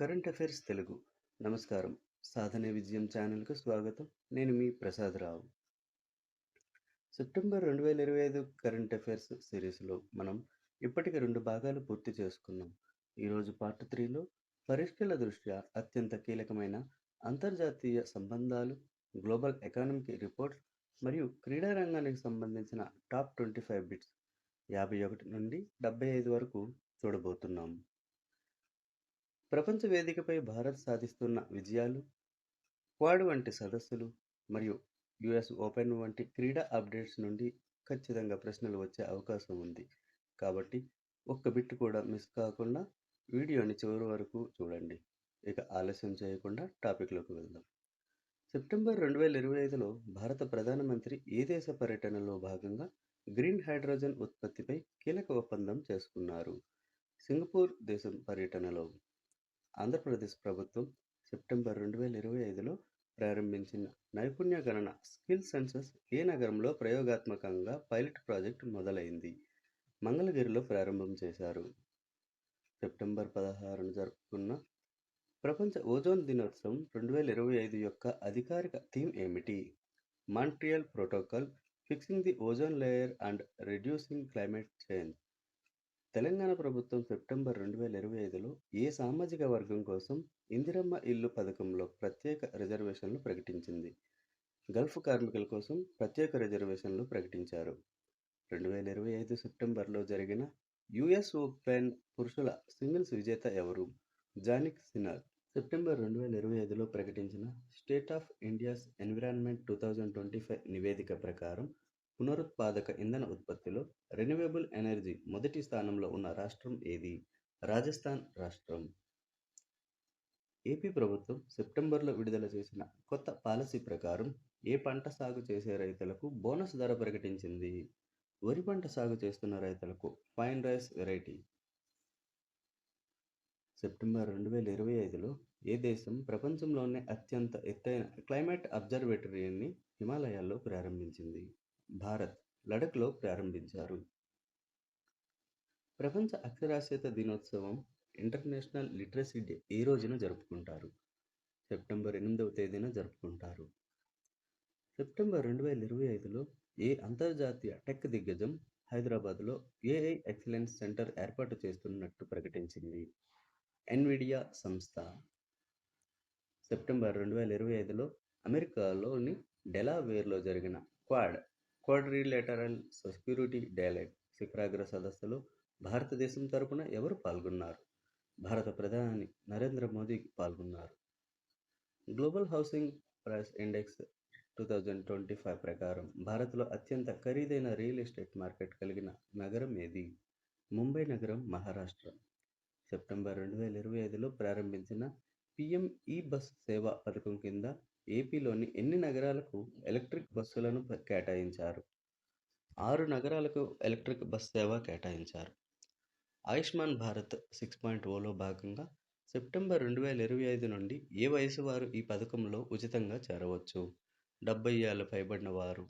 Current affairs Telugu. నమస్కారం. సాధనే విజయం ఛానల్కు స్వాగతం. నేను మీ ప్రసాదరావు సెప్టెంబర్ రెండు వేల ఇరవై ఐదు కరెంట్ అఫైర్స్ సిరీస్లో మనం ఇప్పటికి రెండు భాగాలు పూర్తి చేసుకున్నాం. ఈరోజు పార్ట్ త్రీలో పరీక్షల దృష్ట్యా అత్యంత కీలకమైన అంతర్జాతీయ సంబంధాలు గ్లోబల్ ఎకానమీకి రిపోర్ట్స్ మరియు క్రీడా రంగానికి సంబంధించిన టాప్ ట్వంటీ ఫైవ్ బిట్స్ యాభై ఒకటి నుండి డెబ్బై ఐదు వరకు చూడబోతున్నాం. ప్రపంచ వేదికపై భారత్ సాధిస్తున్న విజయాలు క్వాడ్ వంటి సదస్సులు మరియు యుఎస్ ఓపెన్ వంటి క్రీడా అప్డేట్స్ నుండి ఖచ్చితంగా ప్రశ్నలు వచ్చే అవకాశం ఉంది. కాబట్టి ఒక్క బిట్ కూడా మిస్ కాకుండా వీడియోని చివరి వరకు చూడండి. ఇక ఆలస్యం చేయకుండా టాపిక్లోకి వెళ్దాం. సెప్టెంబర్ రెండు వేల ఇరవై ఐదులో భారత ప్రధానమంత్రి ఏ దేశ పర్యటనలో భాగంగా గ్రీన్ హైడ్రోజన్ ఉత్పత్తిపై కీలక ఒప్పందం చేసుకున్నారు. సింగపూర్ దేశం పర్యటనలో ఆంధ్రప్రదేశ్ ప్రభుత్వం సెప్టెంబర్ రెండు వేల ఇరవై ఐదులో ప్రారంభించిన నైపుణ్య గణన స్కిల్ సెన్సస్ ఏ నగరంలో ప్రయోగాత్మకంగా పైలట్ ప్రాజెక్ట్ మొదలైంది? మంగళగిరిలో ప్రారంభం చేశారు. సెప్టెంబర్ పదహారున జరుపుకున్న ప్రపంచ ఓజోన్ దినోత్సవం రెండు వేల ఇరవై ఐదు యొక్క అధికారిక థీమ్ ఏమిటి? Montreal protocol fixing the ozone layer and reducing climate change. Telangana ప్రభుత్వం సెప్టెంబర్ రెండు వేల ఇరవై ఐదులో ఏ సామాజిక వర్గం కోసం ఇందిరమ్మ ఇల్లు పథకంలో ప్రత్యేక రిజర్వేషన్లు ప్రకటించింది? గల్ఫ్ కార్మికుల కోసం ప్రత్యేక రిజర్వేషన్లు ప్రకటించారు. రెండు వేల ఇరవై ఐదు సెప్టెంబర్లో జరిగిన యుఎస్ ఓపెన్ పురుషుల సింగిల్స్ విజేత ఎవరు? జానిక్ సినాల్. సెప్టెంబర్ రెండు వేల ఇరవై ఐదులో ప్రకటించిన state of India's environment two thousand twenty five నివేదిక ప్రకారం పునరుత్పాదక ఇంధన ఉత్పత్తిలో రెన్యూవబుల్ ఎనర్జీ మొదటి స్థానంలో ఉన్న రాష్ట్రం ఏది? రాజస్థాన్ రాష్ట్రం. ఏపీ ప్రభుత్వం సెప్టెంబర్లో విడుదల చేసిన కొత్త పాలసీ ప్రకారం ఏ పంట సాగు చేసే రైతులకు బోనస్ ధర ప్రకటించింది? వరి పంట సాగు చేస్తున్న రైతులకు ఫైన్ రైస్ వెరైటీ. సెప్టెంబర్ రెండు వేల ఇరవై ఐదులో ఏ దేశం ప్రపంచంలోనే అత్యంత ఎత్తైన క్లైమేట్ అబ్జర్వేటరీని హిమాలయాల్లో ప్రారంభించింది? భారత్ లడఖ్లో ప్రారంభించారు. ప్రపంచ అక్షరాస్యత దినోత్సవం ఇంటర్నేషనల్ లిటరసీ డే ఈ రోజున జరుపుకుంటారు. సెప్టెంబర్ ఎనిమిదవ తేదీన జరుపుకుంటారు. సెప్టెంబర్ రెండు వేల ఇరవై ఐదులో ఏ అంతర్జాతీయ టెక్ దిగ్గజం హైదరాబాద్లో ఏఐ ఎక్సలెన్స్ సెంటర్ ఏర్పాటు చేస్తున్నట్టు ప్రకటించింది. ఎన్విడియా సంస్థ సెప్టెంబర్ రెండు వేల ఇరవై ఐదులో అమెరికాలోని డెలావేర్లో జరిగిన క్వాడ్ క్వాడ్రిలేటరల్ సెక్యూరిటీ డైలాగ్ శిఖరాగ్ర సదస్సులో భారతదేశం తరపున ఎవరు పాల్గొన్నారు? భారత ప్రధాని నరేంద్ర మోదీ పాల్గొన్నారు. Global housing price index two thousand twenty five ప్రకారం భారత్లో అత్యంత ఖరీదైన రియల్ ఎస్టేట్ మార్కెట్ కలిగిన నగరం ఏది? ముంబై నగరం మహారాష్ట్ర. సెప్టెంబర్ రెండు వేల ఇరవై ఐదులో ప్రారంభించిన పిఎం ఈ బస్ సేవ పథకం కింద ఏపీలోని ఎన్ని నగరాలకు ఎలక్ట్రిక్ బస్సులను కేటాయించారు? ఆరు నగరాలకు ఎలక్ట్రిక్ బస్ సేవ కేటాయించారు. ఆయుష్మాన్ భారత్ సిక్స్ పాయింట్ ఓలో భాగంగా సెప్టెంబర్ రెండు వేల ఇరవై ఐదు నుండి ఏ వయసు వారు ఈ పథకంలో ఉచితంగా చేరవచ్చు? డెబ్బై ఏళ్ళు పైబడిన వారు.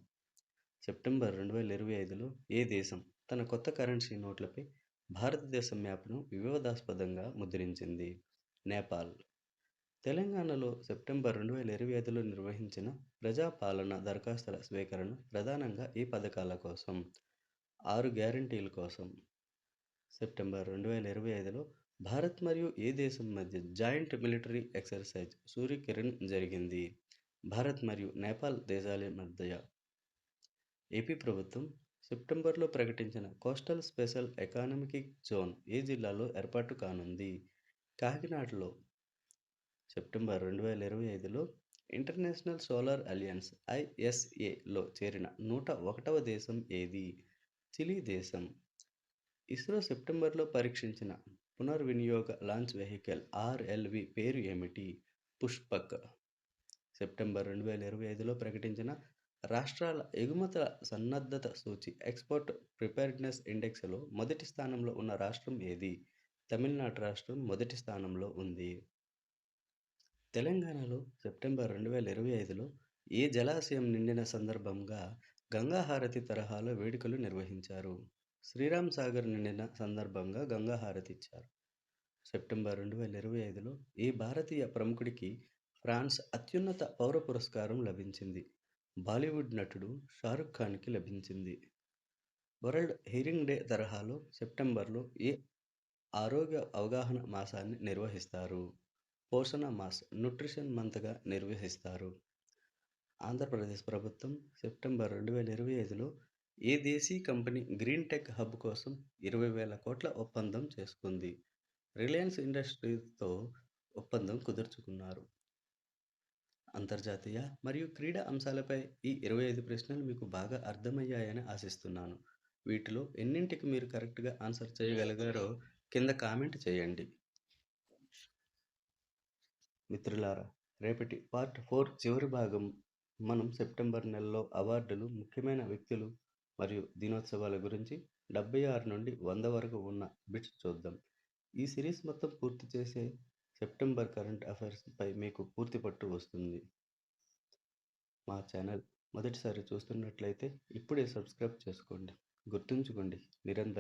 సెప్టెంబర్ రెండు వేల ఇరవై ఐదులో ఏ దేశం తన కొత్త కరెన్సీ నోట్లపై భారతదేశం మ్యాప్ను వివాదాస్పదంగా ముద్రించింది? నేపాల్. తెలంగాణలో సెప్టెంబర్ రెండు వేల ఇరవై ఐదులో నిర్వహించిన ప్రజాపాలన దరఖాస్తుల స్వీకరణ ప్రధానంగా ఈ పథకాల కోసం. ఆరు గ్యారంటీల కోసం. సెప్టెంబర్ రెండు వేల ఇరవై ఐదులో భారత్ మరియు ఏ దేశం మధ్య జాయింట్ మిలిటరీ ఎక్సర్సైజ్ సూర్యకిరణ్ జరిగింది. భారత్ మరియు నేపాల్ దేశాల మధ్య ఏపీ ప్రభుత్వం సెప్టెంబర్లో ప్రకటించిన కోస్టల్ స్పెషల్ ఎకానమిక్ జోన్ ఏ జిల్లాలో ఏర్పాటు కానుంది. కాకినాడలో సెప్టెంబర్ రెండు వేల ఇరవై ఐదులో ఇంటర్నేషనల్ సోలార్ అలియన్స్ ఐఎస్ఏలో చేరిన నూట ఒకటవ దేశం ఏది? చిలీ దేశం. ఇస్రో సెప్టెంబర్లో పరీక్షించిన పునర్వినియోగ లాంచ్ వెహికల్ ఆర్ఎల్వి పేరు ఏమిటి? పుష్పక్. సెప్టెంబర్ రెండు వేల ఇరవై ఐదులో ప్రకటించిన రాష్ట్రాల ఎగుమతుల సన్నద్ధత సూచి ఎక్స్పోర్ట్ ప్రిపేర్డ్నెస్ ఇండెక్స్లో మొదటి స్థానంలో ఉన్న రాష్ట్రం ఏది? తమిళనాడు రాష్ట్రం మొదటి స్థానంలో ఉంది. తెలంగాణలో సెప్టెంబర్ రెండు వేల ఇరవై ఐదులో ఈ జలాశయం నిండిన సందర్భంగా గంగాహారతి తరహాలో వేడుకలు నిర్వహించారు. శ్రీరామ్ సాగర్ నిండిన సందర్భంగా గంగాహారతి ఇచ్చారు. సెప్టెంబర్ రెండు వేల ఇరవై ఐదులో ఈ భారతీయ ప్రముఖుడికి ఫ్రాన్స్ అత్యున్నత పౌర పురస్కారం లభించింది? బాలీవుడ్ నటుడు షారుఖ్ ఖాన్కి లభించింది. వరల్డ్ హీరింగ్ డే తరహాలో సెప్టెంబర్లో ఈ ఆరోగ్య అవగాహన మాసాన్ని నిర్వహిస్తారు? పోషణ మాస్ న్యూట్రిషన్ మంత్గా నిర్వహిస్తారు. ఆంధ్రప్రదేశ్ ప్రభుత్వం సెప్టెంబర్ రెండు వేల ఇరవై ఐదులో ఏ దేశీ కంపెనీ గ్రీన్ టెక్ హబ్ కోసం ఇరవై వేల కోట్ల ఒప్పందం చేసుకుంది. రిలయన్స్ ఇండస్ట్రీతో ఒప్పందం కుదుర్చుకున్నారు. అంతర్జాతీయ మరియు క్రీడా అంశాలపై ఈ ఇరవై ఐదు ప్రశ్నలు మీకు బాగా అర్థమయ్యాయని ఆశిస్తున్నాను. వీటిలో ఎన్నింటికి మీరు కరెక్ట్గా ఆన్సర్ చేయగలిగారో కింద కామెంట్ చేయండి. మిత్రులారా రేపటి పార్ట్ ఫోర్ చివరి భాగం. మనం సెప్టెంబర్ నెలలో అవార్డులు ముఖ్యమైన వ్యక్తులు మరియు దినోత్సవాల గురించి డెబ్బై ఆరు నుండి వంద వరకు ఉన్న బిట్స్ చూద్దాం. ఈ సిరీస్ మొత్తం పూర్తి చేసే సెప్టెంబర్ కరెంట్ అఫైర్స్పై మీకు పూర్తి పట్టు వస్తుంది. మా ఛానల్ మొదటిసారి చూస్తున్నట్లయితే ఇప్పుడే సబ్స్క్రైబ్ చేసుకోండి. గుర్తుంచుకోండి నిరంతరం